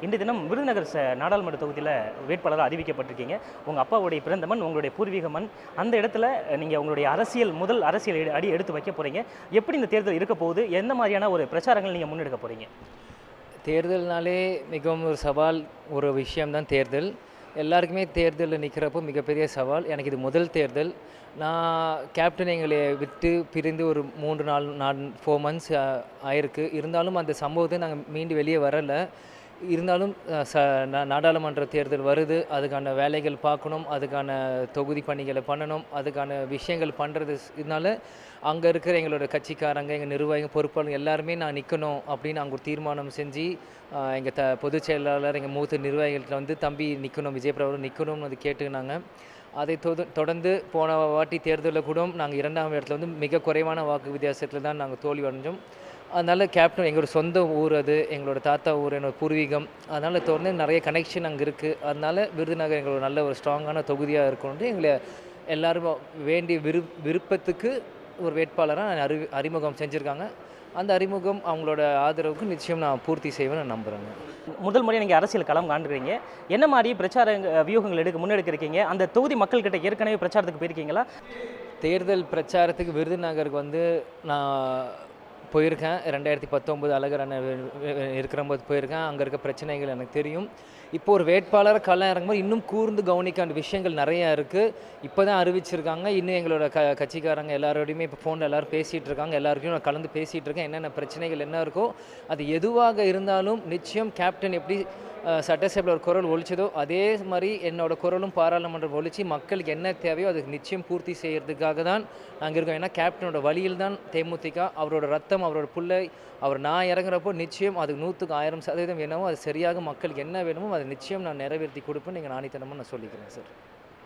இன்று தினம் விருதுநகர் ச நாடாளுமன்ற தொகுதியில் வேட்பாளராக அறிவிக்கப்பட்டிருக்கீங்க. உங்கள் அப்பாவுடைய பிறந்த மண் உங்களுடைய பூர்வீக மண் அந்த இடத்துல நீங்கள் உங்களுடைய அரசியல் முதல் அரசியல் எடு- அடி எடுத்து வைக்க போகிறீங்க எப்படி இந்த தேர்தல் இருக்க போகுது? எந்த மாதிரியான ஒரு பிரச்சாரங்கள் நீங்கள் முன்னெடுக்க போகிறீங்க தேர்தல்னாலே மிகவும் ஒரு சவால் ஒரு விஷயம்தான் தேர்தல். எல்லாருக்குமே தேர்தலில் நிற்கிறப்போ மிகப்பெரிய சவால். எனக்கு இது முதல் தேர்தல். நான் கேப்டன் எங்களை விட்டு பிரிந்து ஒரு மூன்று நாள் நான் ஃபோர் மந்த்ஸ் ஆயிருக்கு. இருந்தாலும் அந்த சம்பவத்தை நாங்கள் மீண்டு வெளியே வரலை. இருந்தாலும் ச நாடாளுமன்ற தேர்தல் வருது அதுக்கான வேலைகள் பார்க்கணும் அதுக்கான தொகுதி பணிகளை பண்ணணும் அதுக்கான விஷயங்கள் பண்ணுறது இதனால அங்கே இருக்கிற எங்களோட கட்சிக்காரங்க எங்கள் நிர்வாகிகள் பொறுப்பாளர் எல்லாருமே நான் நிற்கணும் அப்படின்னு அங்கே ஒரு தீர்மானம் செஞ்சு எங்கள் த பொதுச் செயலாளர் எங்கள் மூத்த நிர்வாகிகள்கிட்ட வந்து தம்பி நிற்கணும் விஜய் பிரபு நிற்கணும்னு அது கேட்டுக்கினாங்க. அதை தொது தொடர்ந்து போன வாட்டி தேர்தலில் கூட நாங்கள் இரண்டாம் இடத்துல வந்து மிக குறைவான வாக்கு வித்தியாசத்தில் தான் நாங்கள் தோல்வி அடைஞ்சோம். அதனால் கேப்டன் எங்களோட சொந்த ஊர் அது எங்களோட தாத்தா ஊர் என்னோட பூர்வீகம். அதனால் தொடர்ந்து நிறைய கனெக்ஷன் அங்கே இருக்குது அதனால் விருதுநகர் எங்களோட நல்ல ஒரு ஸ்ட்ராங்கான தொகுதியாக இருக்கணும்னு எங்களை எல்லாரும் வேண்டிய விரு விருப்பத்துக்கு ஒரு வேட்பாளராக அறி அறிமுகம் செஞ்சுருக்காங்க. அந்த அறிமுகம் அவங்களோட ஆதரவுக்கு நிச்சயம் நான் பூர்த்தி செய்வேன் நான் நம்புகிறேங்க முதல் முறை நீங்கள் அரசியல் களம் காண்கிறீங்க என்ன மாதிரி பிரச்சார வியூகங்கள் எடுக்க முன்னெடுக்கிறீங்க அந்த தொகுதி மக்கள்கிட்ட ஏற்கனவே பிரச்சாரத்துக்கு போயிருக்கீங்களா? தேர்தல் பிரச்சாரத்துக்கு விருதுநகருக்கு வந்து நான் போயிருக்கேன். ரெண்டாயிரத்தி பத்தொம்போது அழகர் அண்ணன் வே- இருக்கிறம்போது போயிருக்கேன். அங்கே இருக்க பிரச்சனைகள் எனக்கு தெரியும். இப்போ ஒரு வேட்பாளர் களம் இறங்கும்போது இன்னும் கூர்ந்து கவனிக்க வேண்டிய விஷயங்கள் நிறையா இருக்குது இப்போ தான் அறிவிச்சிருக்காங்க. இன்னும் எங்களோட க கட்சிக்காரங்க எல்லாரோடையுமே இப்போ ஃபோனில் எல்லோரும் பேசிகிட்டு இருக்காங்க. எல்லாருக்கும் நான் கலந்து பேசிகிட்டு இருக்கேன். என்னென்ன பிரச்சனைகள் என்ன இருக்கோ அது எதுவாக இருந்தாலும் நிச்சயம் கேப்டன் எப்படி சட்டசபையில் ஒரு குரல் ஒழிச்சதோ அதே மாதிரி என்னோட குரலும் பாராளுமன்றம் ஒழிச்சு மக்களுக்கு என்ன தேவையோ அதுக்கு நிச்சயம் பூர்த்தி செய்கிறதுக்காக தான் நாங்கள் இருக்கோம். ஏன்னா கேப்டனோட வழியில் தான் தேமுதிக அவரோட ரத்தம் அவரோட பிள்ளை அவர் நான் இறங்குறப்போ நிச்சயம் அதுக்கு நூற்றுக்கு ஆயிரம் சதவீதம் என்னவோ அது சரியாக மக்களுக்கு என்ன வேணுமோ அதை நிச்சயம் நான் நிறைவேற்றி கொடுப்பேன் நீங்கள் நாணித்தனமாக நான் சொல்லிக்கிறேன் சார்.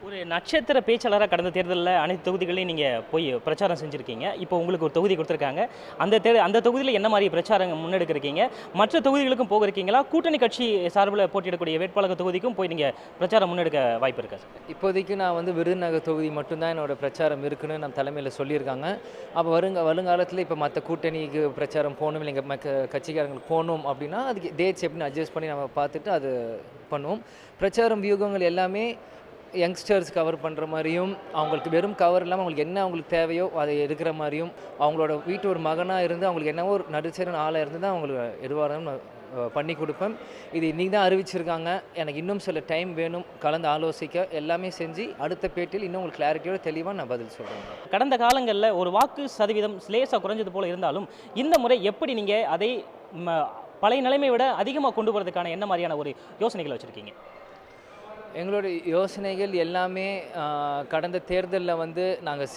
ஒரு நட்சத்திர பேச்சாளராக கடந்த தேர்தலில் அனைத்து தொகுதிகளையும் நீங்கள் போய் பிரச்சாரம் செஞ்சுருக்கீங்க. இப்போ உங்களுக்கு ஒரு தொகுதி கொடுத்துருக்காங்க. அந்த தே அந்த தொகுதியில் என்ன மாதிரி பிரச்சாரம் முன்னெடுக்கிறீங்க மற்ற தொகுதிகளுக்கும் போக இருக்கீங்களா? கூட்டணி கட்சி சார்பில் போட்டியிடக்கூடிய வேட்பாளர் தொகுதிக்கும் போய் நீங்கள் பிரச்சாரம் முன்னெடுக்க வாய்ப்பு இருக்கா சார்? இப்போதைக்கு நான் வந்து விருதுநகர் தொகுதி மட்டும்தான் என்னோட பிரச்சாரம் இருக்குன்னு நம்ம தலைமையில் சொல்லியிருக்காங்க. அப்போ வருங்க வருங்காலத்தில் இப்போ மற்ற கூட்டணிக்கு பிரச்சாரம் போகணும் இல்லை மக்க கட்சிக்காரங்களுக்கு போகணும் அப்படின்னா அதுக்கு டேட்ஸ் எப்படின்னு அட்ஜஸ்ட் பண்ணி நம்ம பார்த்துட்டு அது பண்ணுவோம். பிரச்சாரம் வியூகங்கள் எல்லாமே யங்ஸ்டர்ஸ் கவர் பண்ணுற மாதிரியும் அவங்களுக்கு வெறும் கவர் இல்லாமல் அவங்களுக்கு என்ன அவங்களுக்கு தேவையோ அதை எடுக்கிற மாதிரியும் அவங்களோட வீட்டு ஒரு மகனாக இருந்து அவங்களுக்கு என்னவோ ஒரு நடுச்சேரன் ஆளாக இருந்து தான் அவங்களுக்கு எதுவாக நான் பண்ணி கொடுப்பேன். இது இன்றைக்கி தான் அறிவிச்சிருக்காங்க. எனக்கு இன்னும் சில டைம் வேணும். கலந்து ஆலோசிக்க எல்லாமே செஞ்சு அடுத்த பேட்டியில் இன்னும் உங்களுக்கு கிளாரிட்டியோட தெளிவாக நான் பதில் சொல்கிறேன் கடந்த காலங்களில் ஒரு வாக்கு சதவீதம் லேசாக குறைஞ்சது போல் இருந்தாலும் இந்த முறை எப்படி நீங்கள் அதை ம, பழைய நிலைமை விட அதிகமாக கொண்டு போகிறதுக்கான என்ன மாதிரியான ஒரு யோசனைகளை வச்சுருக்கீங்க? எங்களுடைய யோசனைகள் எல்லாமே கடந்த தேர்தலில் வந்து நாங்கள்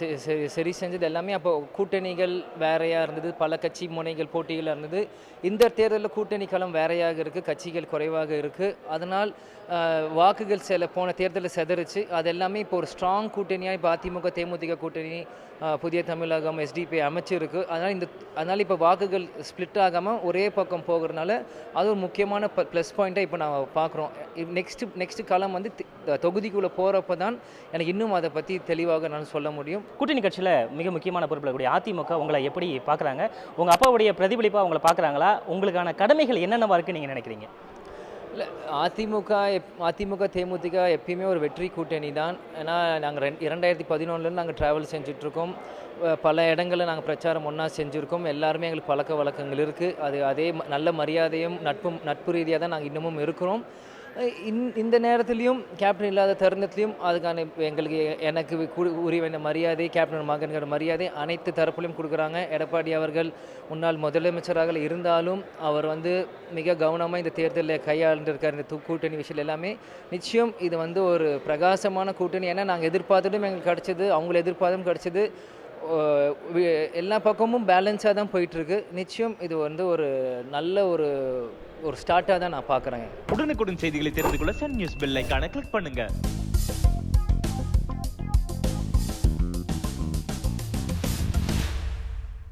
சரி செஞ்சது எல்லாமே அப்போ கூட்டணிகள் வேறையாக இருந்தது. பல கட்சி முனைகள் போட்டிகளாக இருந்தது. இந்த தேர்தலில் கூட்டணி களம் வேறையாக இருக்குது கட்சிகள் குறைவாக இருக்குது அதனால் வாக்குகள் சில போன தேர்தலில் செதறிச்சு. அது எல்லாமே இப்போ ஒரு ஸ்ட்ராங் கூட்டணியாக இப்போ அதிமுக தேமுதிக கூட்டணி புதிய தமிழகம் எஸ்டிபி அமைச்சிருக்கு. அதனால் இந்த அதனால் இப்போ வாக்குகள் ஸ்ப்ளிட் ஆகாமல் ஒரே பக்கம் போகிறதுனால அது ஒரு முக்கியமான ப்ளஸ் பாயிண்ட்டாக இப்போ நாங்கள் பார்க்குறோம். நெக்ஸ்ட்டு நெக்ஸ்ட்டு காலம் வந்து தி- தொகுதிக்குள்ளே போகிறப்ப தான் எனக்கு இன்னும் அதை பற்றி தெளிவாக நான் சொல்ல முடியும். கூட்டணி கட்சியில் மிக முக்கியமான பொறுப்பில் கூடிய அதிமுக உங்களை எப்படி பார்க்குறாங்க உங்கள் அப்பாவுடைய பிரதிபலிப்பாக உங்களை பார்க்குறாங்களா உங்களுக்கான கடமைகள் என்னென்னவா இருக்குன்னு நீங்கள் நினைக்கிறீங்க? இல்லை அதிமுக எப் அதிமுக தேமுதிக எப்பயுமே ஒரு வெற்றி கூட்டணி தான் ஏன்னா நாங்கள் ரெண் இரண்டாயிரத்தி பதினொன்றுலேருந்து நாங்கள் ட்ராவல் செஞ்சுட்ருக்கோம். பல இடங்களில் நாங்கள் பிரச்சாரம் ஒன்றா செஞ்சுருக்கோம். எல்லாருமே எங்களுக்கு பழக்க வழக்கங்கள் இருக்குது அது அதே நல்ல மரியாதையும் நட்பும் நட்பு ரீதியாக தான் நாங்கள் இன்னமும் இருக்கிறோம். இந்த நேரத்துலையும் கேப்டன் இல்லாத தருணத்துலையும் அதுக்கான எங்களுக்கு எனக்கு உரிய வேண்டிய மரியாதை கேப்டன் மகன்களோட மரியாதை அனைத்து தரப்புலையும் கொடுக்குறாங்க. எடப்பாடி அவர்கள் முன்னாள் முதலமைச்சராக இருந்தாலும் அவர் வந்து மிக கவனமாக இந்த தேர்தலில் கையாண்டிருக்கார். இந்த து- கூட்டணி விஷயம் எல்லாமே. நிச்சயம் இது வந்து ஒரு பிரகாசமான கூட்டணி. ஏன்னா நாங்கள் எதிர்பார்த்ததும் எங்களுக்கு கிடச்சிது அவங்கள எதிர்பார்த்தும் கிடச்சிது. எல்லா பக்கமும் பேலன்ஸாக தான் போயிட்டுருக்கு. நிச்சயம் இது வந்து ஒரு நல்ல ஒரு ஒரு ஸ்டார்ட்டாக தான் நான் பார்க்குறேன். உடனுக்குடன் செய்திகளை தெரிந்து கொள்ள சன் நியூஸ் பெல் ஐக்கான கிளிக் பண்ணுங்கள்